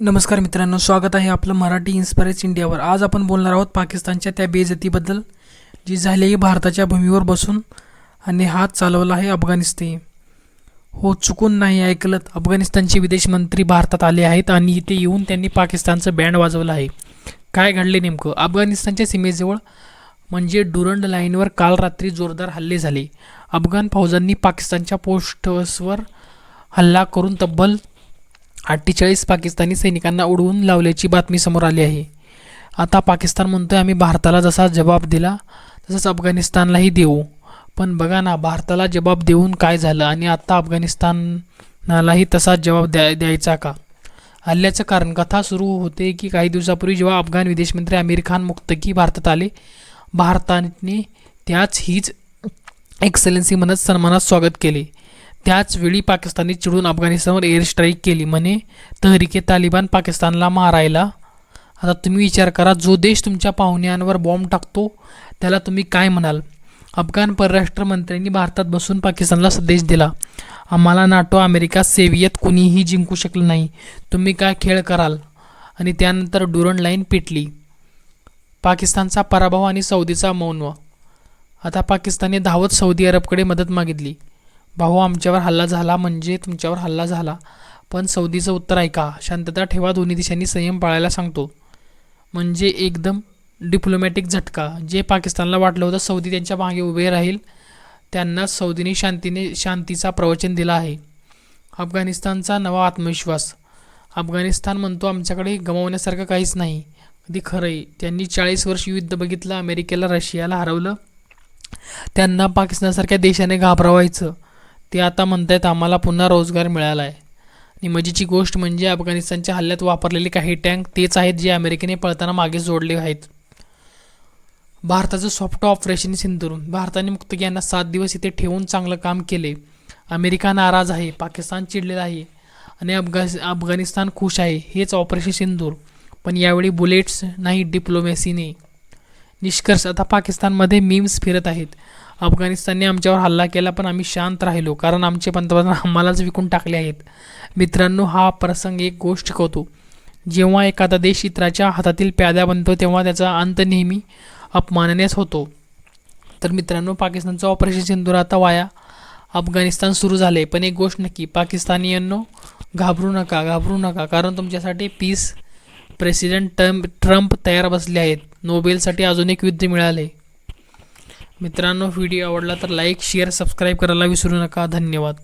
नमस्कार मित्रांनो स्वागत आहे आपलं मराठी इन्स्पायरेस इंडियावर. आज आपण बोलणार आहोत पाकिस्तानच्या त्या बेजतीबद्दल जी झाली भारताच्या भूमीवर बसून आणि हात चालवला आहे अफगाणिस्तान. हो चुकून नाही ऐकलं अफगाणिस्तानचे विदेश मंत्री भारतात आले आहेत आणि इथे येऊन त्यांनी पाकिस्तानचं बँड वाजवलं आहे. काय घडले नेमकं? अफगाणिस्तानच्या सीमेजवळ म्हणजे डुरंड लाईनवर काल रात्री जोरदार हल्ले झाले. अफगाण फौजांनी पाकिस्तानच्या पोस्टर्सवर हल्ला करून तब्बल अठ्ठेचाळीस पाकिस्तानी सैनिकांना उडवून लावल्याची बातमी समोर आली आहे. आता पाकिस्तान म्हणतोय आम्ही भारताला जसा जबाब दिला तसंच अफगाणिस्तानलाही देऊ. पण बघा ना भारताला जबाब देऊन काय झालं आणि आत्ता अफगाणिस्तानालाही तसाच जबाब द्या द्यायचा का? हल्ल्याचं कारण कथा सुरू होते की काही दिवसापूर्वी जेव्हा अफगाण विदेशमंत्री आमिर खान मुक्तकी भारतात आले भारताने त्याच हीच एक्सलन्सी म्हणत सन्मानात स्वागत केले. त्याचवेळी पाकिस्तानने चिडून अफगाणिस्तानवर एअर स्ट्राईक केली. म्हणे तहरीके तालिबान पाकिस्तानला मारायला. आता तुम्ही विचार करा जो देश तुमच्या पाहुण्यांवर बॉम्ब टाकतो त्याला तुम्ही काय म्हणाल? अफगाण परराष्ट्र मंत्र्यांनी भारतात बसून पाकिस्तानला संदेश दिला. आम्हाला नाटो अमेरिका सेवियत कुणीही जिंकू शकलं नाही. तुम्ही काय खेळ कराल? आणि त्यानंतर डुरन लाईन पेटली. पाकिस्तानचा पराभव आणि सौदीचा मौन. आता पाकिस्तानने धावत सौदी अरबकडे मदत मागितली. भाऊ आमच्यावर हल्ला झाला म्हणजे तुमच्यावर हल्ला झाला. पण सौदीचं उत्तर ऐका. शांतता ठेवा दोन्ही देशांनी संयम पाळायला सांगतो. म्हणजे एकदम डिप्लोमॅटिक झटका. जे पाकिस्तानला वाटलं होतं सौदी त्यांच्या मागे उभे राहील त्यांना सौदीने शांतीने शांतीचा प्रवचन दिला आहे. अफगाणिस्तानचा नवा आत्मविश्वास. अफगाणिस्तान म्हणतो आमच्याकडे गमावण्यासारखं काहीच नाही. अगदी खरं आहे. त्यांनी चाळीस वर्ष युद्ध बघितलं अमेरिकेला रशियाला हरवलं. त्यांना पाकिस्तानसारख्या देशाने घाबरवायचं. ते आता म्हणतायत आम्हाला पुन्हा रोजगार मिळाला आहे आणि मजेची गोष्ट म्हणजे अफगाणिस्तानच्या हल्ल्यात वापरलेले काही टँक तेच आहेत जे अमेरिकेने पळताना मागे जोडले आहेत. भारताचं सॉफ्ट ऑपरेशन सिंधूर भारताने मुक्तगी यांना सात दिवस इथे ठेवून चांगलं काम केले. अमेरिका नाराज आहे पाकिस्तान चिडलेला आहे आणि अफगा अफगाणिस्तान खुश आहे. हेच ऑपरेशन सिंदूर पण यावेळी बुलेट्स नाही डिप्लोमॅसीने निष्कर्ष आता पाकिस्तानमध्ये मीम्स फिरत आहेत. अफगाणिस्तानने आमच्यावर हल्ला केला पण आम्ही शांत राहिलो कारण आमचे पंतप्रधान आम्हालाच विकून टाकले आहेत. मित्रांनो हा प्रसंग एक गोष्ट शिकवतो जेव्हा एखादा देश इतराच्या हातातील प्याद्या बनतो तेव्हा त्याचा अंत नेहमी अपमानानेच होतो. तर मित्रांनो पाकिस्तानचं ऑपरेशन सिंदूर आता वाया अफगाणिस्तान सुरू झाले. पण एक गोष्ट नक्की पाकिस्तानीयांनो घाबरू नका घाबरू नका कारण तुमच्यासाठी पीस प्रेसिडेंट ट्रम्प ट्रम्प तयार बसले आहेत. नोबेलसाठी अजून एक युद्ध मिळाले. मित्रांनो व्हिडिओ आवडला तर लाईक शेअर सबस्क्राईब करायला विसरू नका. धन्यवाद.